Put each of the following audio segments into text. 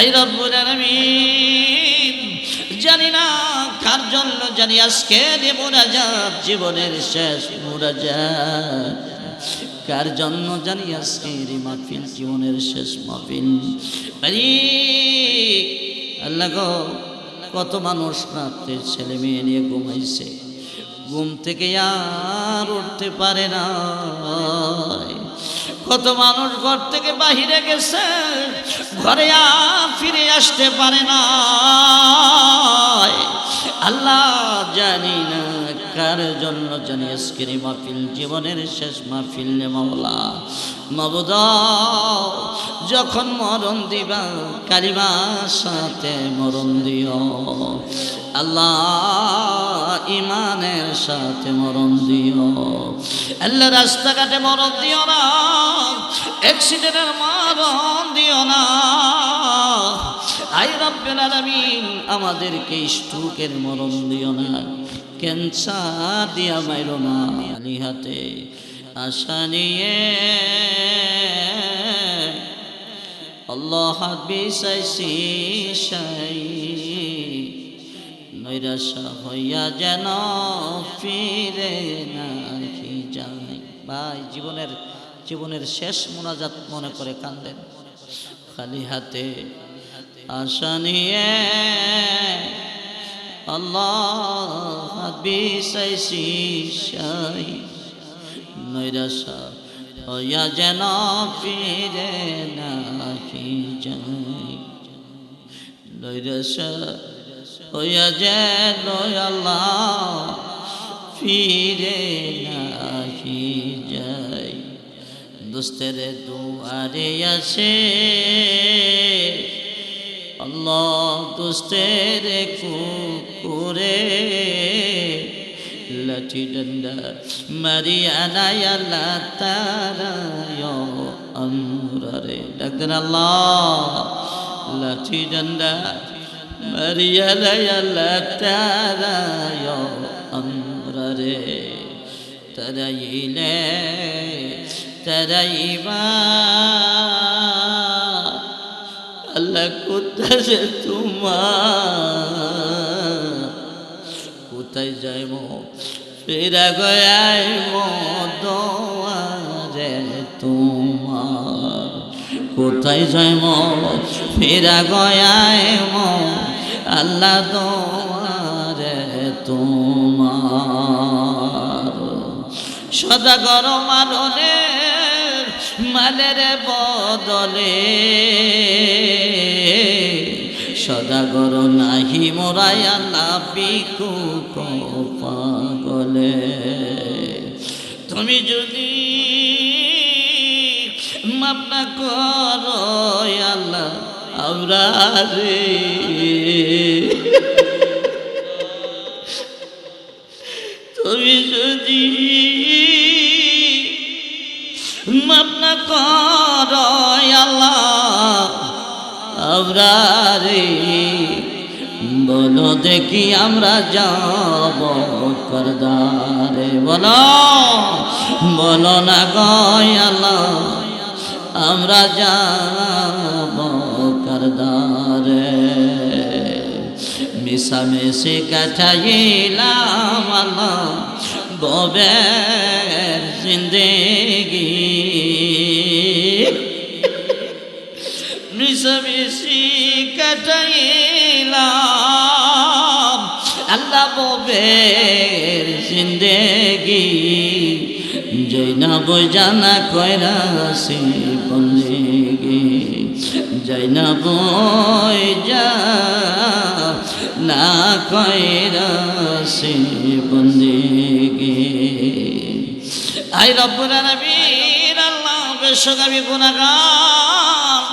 এই রব্বুল আলামিন, জানি না কার জন্য জানি আজকে রে মোরাজাত জীবনের শেষ মোরাজাত। কার জন্য জানি আজকে রে মাহফিল, জীবনের শেষ মাহফিল। আল্লাহ গো, কত মানুষ রাত্রে ছেলে মেয়ে নিয়ে ঘুমাইছে। ঘুম থেকে আর উঠতে পারে না কত মানুষ ঘর থেকে বাহিরে গেছে ঘরে আর ফিরে আসতে পারে না। আল্লাহ জানি না কার জন্য জানি আজকের মাহফিল, জীবনের শেষ মাহফিল রে মাওলা। মবদ, যখন মরণ দিবা কালিমার সাথে মরণ দিও। আল্লাহ ইমানের সাথে মরণ দিও। আল্লাহ রাস্তাঘাটে মরণ দিও না অ্যাক্সিডেন্টের মরণ দিও না। রব্বেল আমাদেরকে স্ট্রোকের মরণ দিও না, ক্যান্সার দিয়া মাইরো না আলি হাতে। আশা নিয়ে আল্লাহ বিষাইছি সাই। নৈরাশা হইয়া যেন ফিরে নাহি যাই ভাই, জীবনের জীবনের শেষ মোনাজাত মনে করে কান্দেন। খালি হাতে আশা নিয়ে আল্লাহ বিষাইছি সাই নৈরাশা হইয়া যেন ফিরে নাহি যাই। নৈরাশা হইয়া যেন আল্লাহ ফিরে নাহি যাই। দোস্তের দুয়ারে আছে আল্লাহ দোস্তের কুকুরে, লাঠি ডন্ডা মারিয়ানা আল্লাহ তারা আমরারে ডাক্তার আল্লাহ। লাঠি ডন্ডা মারিয়ানা আল্লাহ তারা আমরারে তারাইলে, তারাইবা। কোথায় তোমার? কোথায় যাই মো? ফেরা গয়াই মো তোমার? কোথায় যাই মো? ফেরা গয়াই মো আল্লাহ দোয়ারে তোমার? সদা গরম আরনে মালের বদলে সদাগর নাহি মোরায় আল্লাহ বিকু পাগলে তুমি যদি মাপ না করো আমরা রে তুমি যদি কর বলো দেখি আমরা যাব করদারে। বলো বলো না গয় আল্লাহ, আমরা যাব করদারে। মিশামেশি কাটাইলাম আল্লাহ ববের জিন্দেগি জৈনব জানা কয়রাসি বন্দেগি জৈনব না কয়রাসি বন্দেগি আই রব্বুল আলামিন, আল্লাহ বেশগামী গুনাহগার।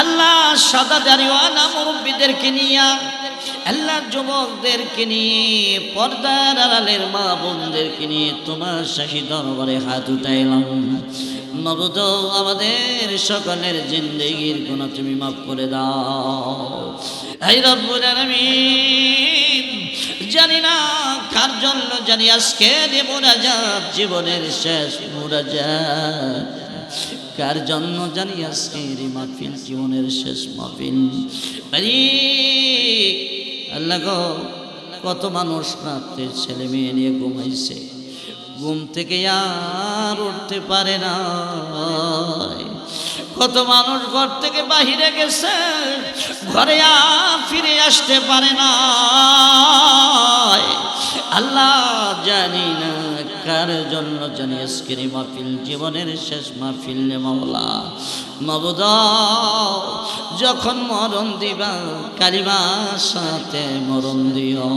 আল্লাহ সাদা দাড়িওয়ালা মুরব্বীদেরকে নিয়ে আল্লাহ যুবকদেরকে নিয়ে, পর্দার আড়ালের মা বোনদেরকে নিয়ে তোমার শাহী দরবারে হাত উঠাইলাম। নবদ আমাদের সকলের জিন্দগির গুণ তুমি মাফ করে দাও। আলামিন, জানি না কার জন্য জানি আজকে মোরাজাত জীবনের শেষ মোরাজাত কার জন্য জানি আজকের এই মাহফিল জীবনের শেষ আরে গো, কত মানুষ রাত্রে ছেলে মেয়ে নিয়ে ঘুমাইছে। ঘুম থেকে আর উঠতে পারে না কত মানুষ ঘর থেকে বাহিরে গেছে, ঘরে আর ফিরে আসতে পারে না আল্লাহ জানি না কার জন্য জানি আজকের মাহফিল, জীবনের শেষ মাহফিল রে মাওলা। মবুদ, যখন মরণ দিবা, কালিমার সাথে মরণ দিও।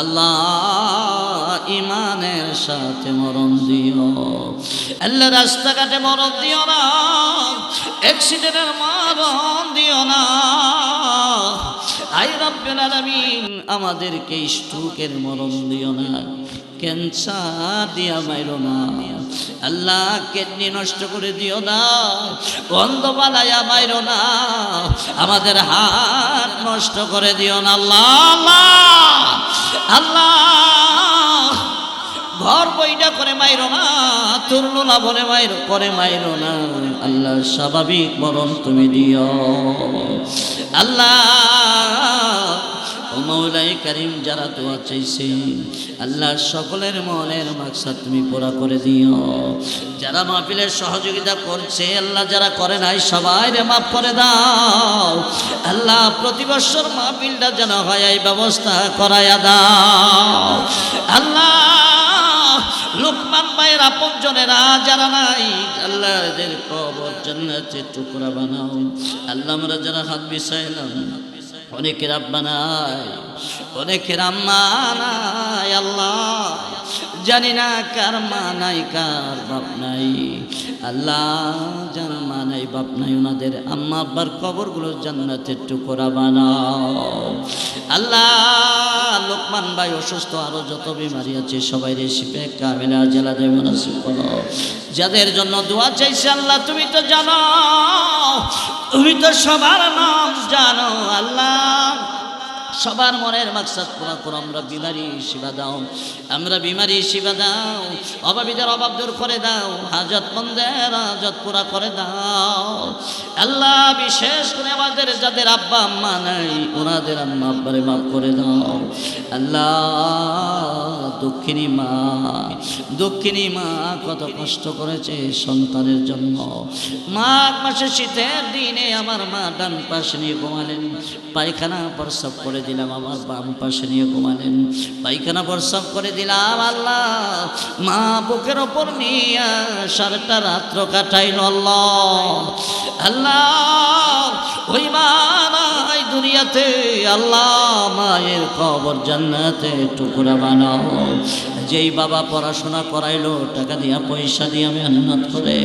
আল্লাহ ইমানের সাথে মরণ দিও। আল্লাহ রাস্তাঘাটে মরণ দিও না অ্যাক্সিডেন্টের মরণ দিও না। আই রব্বুল আলামিন, আমাদেরকে স্ট্রোকের মরণ দিও না, ক্যান্সার দিয়া মাইরো না। আল্লাহ কিডনি নষ্ট করে দিও না অন্ধ বানায়া মাইরো না, আমাদের হাত নষ্ট করে দিও না। আল্লাহ আল্লাহ আল্লাহ। ঘর বইটা করে মাইরো না তুরলো না বলে মাইর করে মাইরো না। আল্লাহ স্বাভাবিক মরণ তুমি দিও। আল্লাহ মৌলাই করিম, যারা দোয়া চাইছে, আল্লাহ সকলের মনের মাকসাদ তুমি পুরা করে দিও। যারা মাহফিলের সহযোগিতা করছে, আল্লাহ যারা করে নাই, সবাই রে মাফ করে দাও। আল্লাহ প্রতি বছর মাহফিলটা যেন হয়, এই ব্যবস্থা করাইয়া দাও। আল্লাহ লোকমান ভাইয়ের আপন জনেরা, যারা নাই আল্লাহ এদের কবর জান্নাতে টুকরা বানাও। আল্লাহ আমরা যারা হাত বিছাইলাম অনেকের আব্বা নাই, অনেকের আম্মা নাই, আল্লাহ জানি না কার মা নাই, কার বাপ নাই। আল্লাহ মা নাই, বাপ নাই ওনাদের আম্মা আব্বার কবরগুলো জান্নাতের টুকরা বানাও। আল্লাহ, লোকমান ভাই অসুস্থ, আরও যত বিমারি আছে সবাই রেসিপে কামেলা জেলা দেব না করো। যাদের জন্য দোয়া চাইছে আল্লাহ, তুমি তো জানো, তুমি তো সবার নাম জানো, আল্লাহ। সবার মনের মাকসাদ পুরা করো, আমরা বিমারি সেবা দাও, আমরা বিমারি সেবা দাও, অভাবীদের অভাব দূর করে দাও, হাজত মন্দের হাজত পুরা করে দাও। আল্লাহ বিশেষ করে আমাদের যাদের আব্বা আম্মা নাই, ওনাদের আম্মা আব্বারে মাফ করে দাও। আল্লাহ দক্ষিণী মা দক্ষিণী মা কত কষ্ট করেছে সন্তানের জন্য। মাঘ মাসে শীতের দিনে আমার মা ডান পাশে নিয়ে ঘুমালেন, পায়খানা প্রস্রাব করে দিলাম, আমার বাম পাশে নিয়ে ঘুমালেন। পায়খানা প্রস্রাব করে দিলাম, আল্লাহ। মা বুকের ওপর নিয়ে সারাটা রাত্র কাটাইল আল্লাহ। আল্লাহ, ওই মা দুনিয়াতে আল্লাহ মায়ের খবর জান্নাতে টুকরা বানাও। যেই বাবা পড়াশোনা করাইলো, টাকা দিয়া পয়সা দিয়ে আমি মেহনত করে।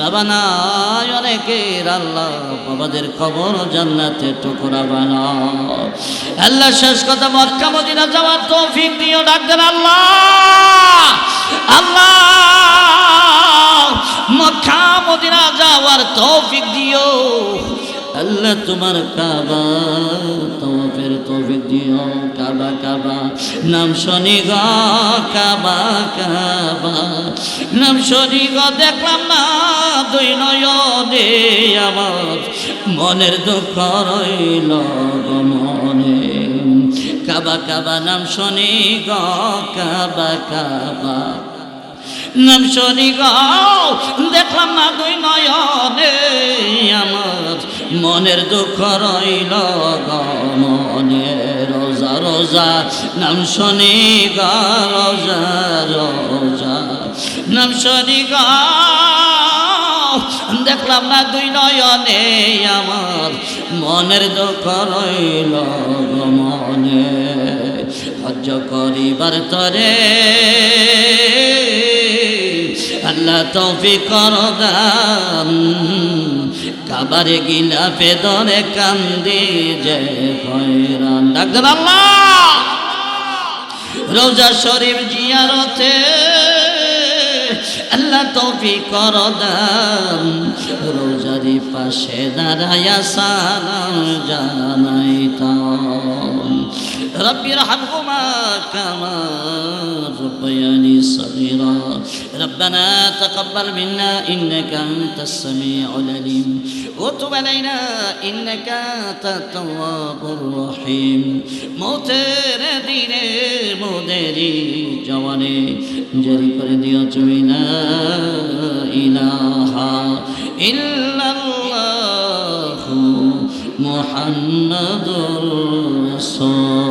বাবা নাই অনেকের, আল্লাহ বাবাদের খবর জান্নাতে টুকরা বানাও। আল্লাহ শেষ কথা, মক্কা মদিনা যাওয়ার তৌফিক দিও ডাকতেন আল্লাহ। আল্লাহ, মক্কা মদিনা যাওয়ার তৌফিক দিও আল্লাহ তোমার কাবা তওয়াফের তৌফিক দিও। কাবা কাবা, নাম শনি গ, কাবা কাবা। নাম শনি গ, দেখলাম না, দুই নয়নে আমার মনের দুঃখ রইল মনে। কাবা কাবা, নাম শনি গ, কাবা কাবা। নাম শনি গাও দেখলাম না, দুই নয়নে আমার মনের দুঃখ রইল গো, মনে রোজা রোজা। নাম শনি গা, রোজা রোজা। নাম শনি গাও দেখলাম না দুই নয়নে আমার মনের দুঃখ রইল গো, মনে। হজ করিবার তরে আল্লাহ তৌফিক কর কাবারে গিলা পেদরে কান্দি যে হয়রান। ডাক্তার আল্লাহ! রোজা শরীফ জিয়ারতে আল্লাহ তৌফিক কর দান রোজারি পাশে দাঁড়ায়া সালাম জানাইতাম। رب ارحمهما كما ربياني صغيرا. ربنا تقبل منا إنك أنت السميع العليم. وتب علينا إنك أنت التواب الرحيم. موتر دين مدري جواني. جري فردي أجوي لا إله إلا الله محمد رسول